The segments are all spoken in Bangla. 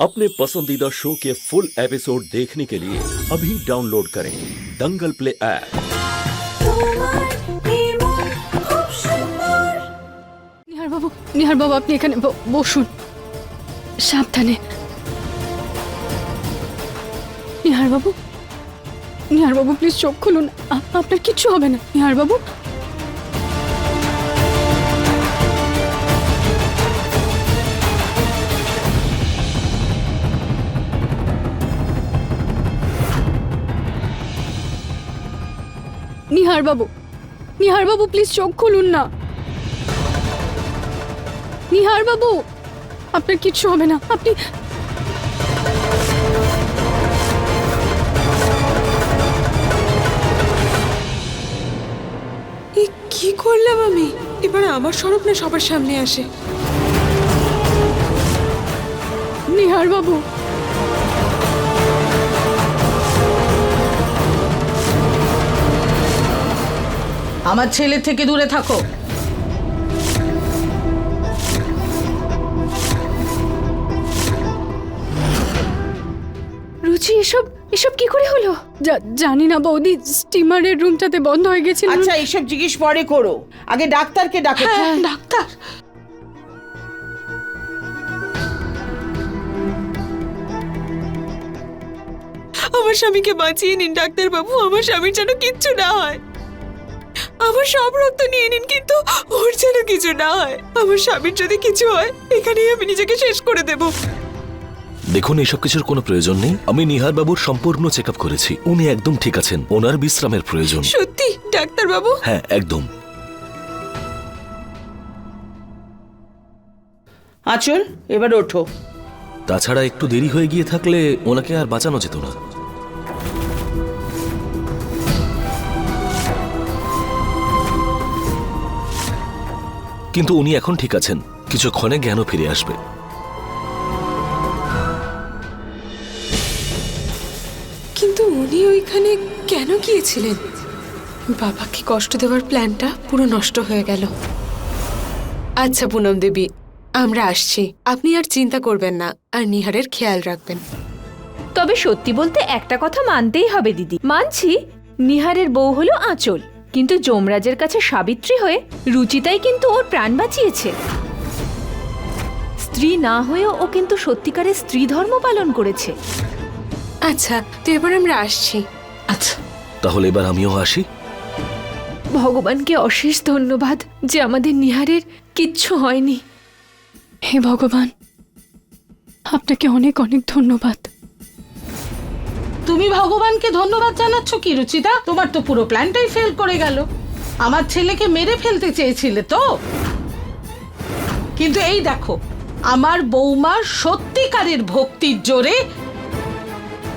अपने पसंदीदा शो के फुल एपिसोड देखने के लिए अभी डाउनलोड करें दंगल प्ले ऐप নিহার বাবু নিহার বাবু আপনি এখানে ব- বসুন সাবধানে নিহার বাবু নিহার বাবু প্লিজ চোখ খুলুন আ- আপনার কিচ্ছু হবে না নিহার বাবু নিহার বাবু নিহার বাবু প্লিজ চোখ খুলুন না। নিহার বাবু আপনার কিচ্ছু হবে না আপনি কি করলাম আমি? এবার আমার স্বরূপ না সবার সামনে আসে? নিহার বাবু আমার ছেলে থেকে দূরে থাকো। রুচি এসব এসব কি করে হলো? জানি না বৌদি স্টিমারের রুমটাতে বন্ধ হয়ে গেছিল। আচ্ছা এইসব জিজ্ঞেস পরে করো। আগে ডাক্তারকে ডাকো। হ্যাঁ ডাক্তার। আমার স্বামীকে বাঁচিয়ে নিন ডাক্তার বাবু আমার স্বামীর যেন কিচ্ছু না হয়। আমার সব রক্ত নিয়ে নিন কিন্তু ওর যেন কিছু না হয়। আমার স্বামীর যদি কিছু হয় এখানেই আমি নিজেকে শেষ করে দেব। দেখুন এসব কিছুর কোনো প্রয়োজন নেই। আমি নিহার বাবুর সম্পূর্ণ চেক করেছি। উনি একদম ঠিক আছেন। ওনার বিশ্রামের প্রয়োজন। সত্যি? ডাক্তার বাবু হ্যাঁ একদম। আচল এবার ওঠো। তাছাড়া একটু দেরি হয়ে গিয়ে থাকলে ওনাকে আর বাঁচানো যেত না। কিন্তু উনি এখন ঠিক আছেন। কিছুক্ষণে জ্ঞানও ফিরে আসবে। কিন্তু উনি ওইখানে কেন গিয়েছিলেন? বাবাকে কষ্ট দেওয়ার প্ল্যানটা পুরো নষ্ট হয়ে গেল। আচ্ছা পুনম দেবী আমরা আসছি। আপনি আর চিন্তা করবেন না আর নিহারের খেয়াল রাখবেন। তবে সত্যি বলতে একটা কথা মানতেই হবে দিদি। মানছি নিহারের বউ হলো আঁচল। কিন্তু যমরাজের কাছে সাবিত্রী হয়ে রুচিতাই কিন্তু ওর প্রাণ বাঁচিয়েছে। স্ত্রী না হয়েও ও কিন্তু সত্যিকারের স্ত্রী ধর্ম পালন করেছে। আচ্ছা তো এবার আমরা আসছি। আচ্ছা তাহলে এবার আমিও আসি। ভগবানকে অশেষ ধন্যবাদ যে আমাদের নিহারের কিচ্ছু হয়নি। হে ভগবান আপনাকে অনেক অনেক ধন্যবাদ। তুমি ভগবানকে ধন্যবাদ জানাচ্ছ কি রুচিতা তোমার তো পুরো প্ল্যানটাই ফেল করে গেল। আমার ছেলেকে মেরে ফেলতে চেয়েছিলে তো? কিন্তু এই দেখো আমার বৌমার সত্যিকারের ভক্তির জোরে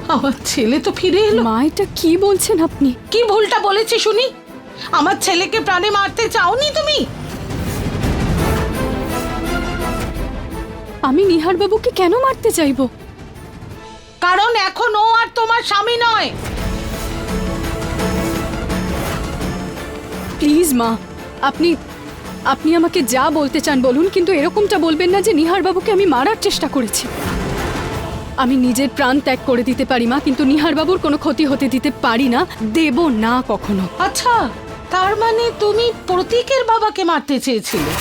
আমার ছেলে তো ফিরে এলো। মা এটা কি বলছেন আপনি? কি ভুলটা বলেছি শুনি? আমার ছেলেকে প্রাণে মারতে চাওনি তুমি? আমি নিহার বাবুকে কেন মারতে চাইব? কারণ এখন ও আর তোমার স্বামী নয়। প্লিজ মা আপনি আপনি আমাকে যা বলতে চান বলুন কিন্তু এরকমটা বলবেন না যে নিহার বাবুকে আমি মারার চেষ্টা করেছি। আমি নিজের প্রাণ ত্যাগ করে দিতে পারি মা কিন্তু নিহার বাবুর কোনো ক্ষতি হতে দিতে পারি না দেব না কখনো। আচ্ছা তার মানে তুমি প্রতীকের বাবাকে মারতে চেয়েছিলে?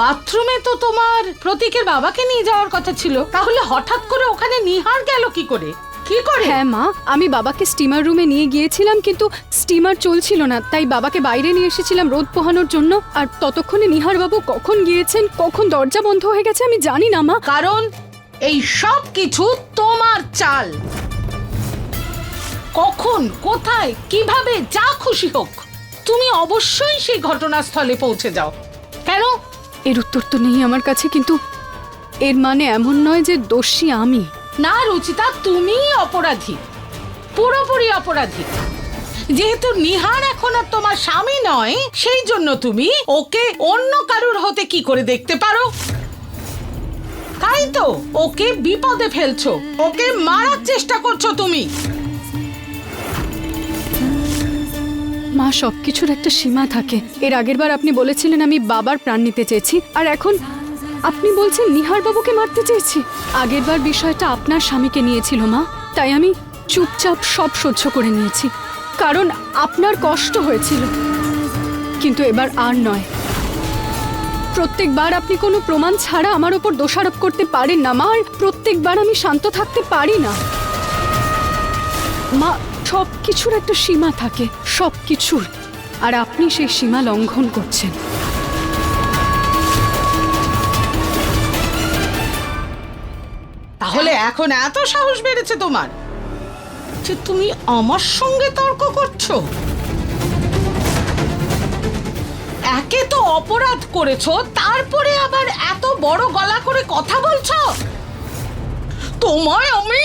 বাথরুমে তো তোমার প্রতীকের বাবাকে নিয়ে যাওয়ার কথা ছিল। তাহলে হঠাৎ করে ওখানে নিহার গেল কি করে? কি করে? হ্যাঁ মা আমি বাবাকে স্টিমার রুমে নিয়ে গিয়েছিলাম কিন্তু স্টিমার চলছিল না তাই বাবাকে বাইরে নিয়ে এসেছিলাম রোদ পোহানোর জন্য। আর ততক্ষণে নিহার বাবু কখন গিয়েছেন কখন দরজা বন্ধ হয়ে গেছে আমি জানি না মা। কারণ এই সব কিছু তোমার চাল। কখন কোথায় কীভাবে যা খুশি হোক তুমি অবশ্যই সেই ঘটনাস্থলে পৌঁছে যাও। কেন? এর উত্তর তো নেই আমার কাছে, কিন্তু এর মানে এমন নয় যে দোষী আমি। না, রুচিতা, তুমি অপরাধী। পুরোপুরি অপরাধী। যেহেতু নিহার এখন আর তোমার স্বামী নয়, সেই জন্য তুমি ওকে অন্য কারুর হতে কি করে দেখতে পারো? তাই তো, ওকে বিপদে ফেলছো, ওকে মারার চেষ্টা করছ তুমি। মা, সবকিছুর একটা সীমা থাকে। এর আগের বার আপনি বলেছিলেন আমি বাবার প্রাণ নিতে চেয়েছি, আর এখন আপনি বলছেন নিহার বাবুকে মারতে চেয়েছি। আগেরবার বিষয়টা আপনার স্বামীকে নিয়েছিল মা, তাই আমি চুপচাপ সব সহ্য করে নিয়েছি, কারণ আপনার কষ্ট হয়েছিল। কিন্তু এবার আর নয়। প্রত্যেকবার আপনি কোনো প্রমাণ ছাড়া আমার ওপর দোষারোপ করতে পারেন না মা, আর প্রত্যেকবার আমি শান্ত থাকতে পারি না। মা সব কিছুর একটা সীমা থাকে সব কিছুর আর আপনি সেই সীমা লঙ্ঘন করছেন। তাহলে এখন এত সাহস বেড়েছে তোমার যে তুমি আমার সঙ্গে তর্ক করছ? একে তো অপরাধ করেছ, তারপরে আবার এত বড় গলা করে কথা বলছো? তোমায় আমি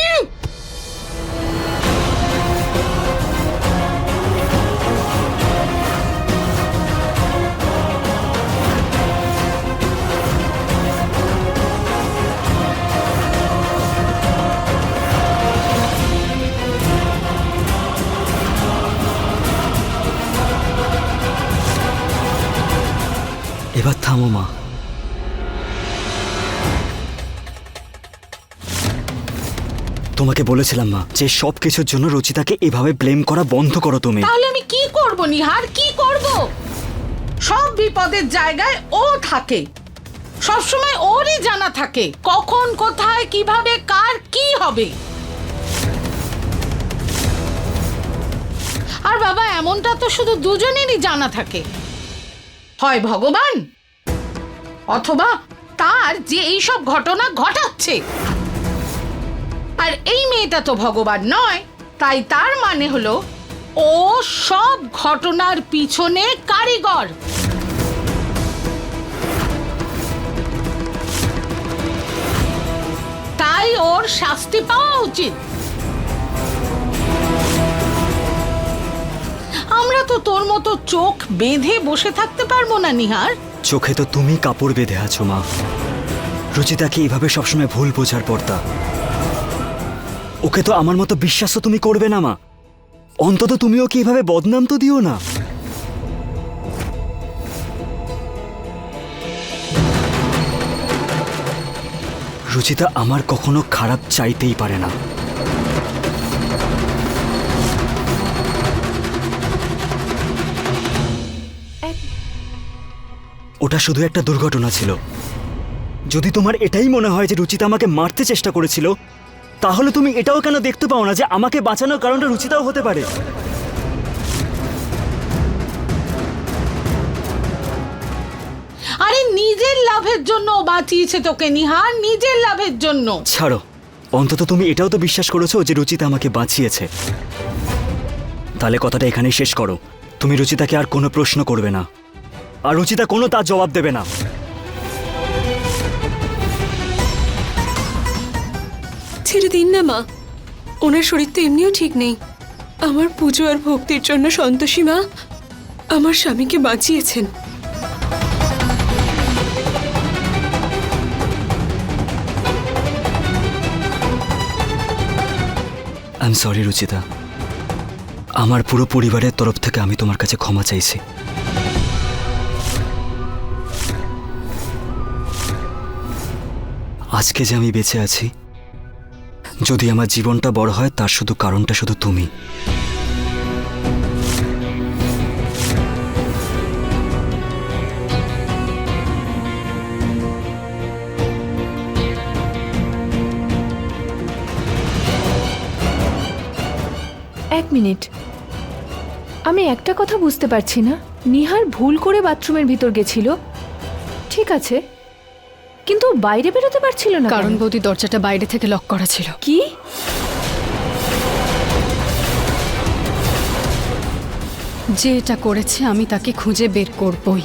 থামো মা। তোমাকে বলেছিলাম মা, যে সব কিছুর জন্য রচিতাকে এভাবে ব্লেম করা বন্ধ করো তুমি। তাহলে আমি কি করব, নিহার? কি করব? সব বিপদের জায়গায় ও থাকে। সবসময় ওরই জানা থাকে কখন, কোথায়, কীভাবে, কার, কি হবে। আর বাবা, এমনটা তো শুধু দুজনেরই জানা থাকে। হয় ভগবান অথবা তার যে এইসব ঘটনা ঘটাচ্ছে। আর এই মেয়েটা তো ভগবান নয়, তাই তার মানে হলো ও সব ঘটনার পিছনে কারিগর। তাই ওর শাস্তি পাওয়া উচিত। আমরা তো তোর মতো চোখ বেঁধে বসে থাকতে পারব না, নিহার। চোখে তো তুমি কাপড় বেঁধে আছো, মা। রচিতাকে এভাবে সবসময় ভুল বোঝার পর্দা। ওকে তো আমার মতো বিশ্বাস তো তুমি করবে না, মা। অন্তত তুমিও কি এভাবে বদনাম তো দিও না। রুচিতা আমার কখনো খারাপ চাইতেই পারে না। ওটা শুধু একটা দুর্ঘটনা ছিল। যদি তোমার এটাই মনে হয় যে রুচিতা আমাকে মারতে চেষ্টা করেছিল তাহলে তুমি এটাও কেন দেখতে পাও না যে আমাকে বাঁচানোর কারণটা রুচিতাও হতে পারে? আরে নিজের লাভের জন্য ও বাঁচিয়েছে তোকে নিহার নিজের লাভের জন্য। ছাড়ো অন্তত তুমি এটাও তো বিশ্বাস করেছ যে রুচিতা আমাকে বাঁচিয়েছে। তাহলে কথাটা এখানেই শেষ করো। তুমি রুচিতাকে আর কোনো প্রশ্ন করবে না। আর রুচিতা কোনো তার জবাব দেবে না। ছেড়ে দিন না মা। ওনার শরীর তো এমনিও ঠিক নেই। আমার পুজো আর ভক্তির জন্য সন্তোষী মা। আমার স্বামীকে বাঁচিয়েছেন। I am sorry Ruchita. আমার পুরো পরিবারের তরফ থেকে আমি তোমার কাছে ক্ষমা চাইছি। আজকে যে আমি বেঁচে আছি, যদি আমার জীবনটা বড় হয়, তার শুধু কারণটা শুধু তুমি। এক মিনিট। আমি একটা কথা বুঝতে পারছি না। নিহার ভুল করে বাথরুমের ভিতর গেছিল। ঠিক আছে। কিন্তু বাইরে বেরোতে পারছিল না কারণ বৌদি দরজাটা বাইরে থেকে লক করা ছিল। কি? যে এটা করেছে আমি তাকে খুঁজে বের করবই।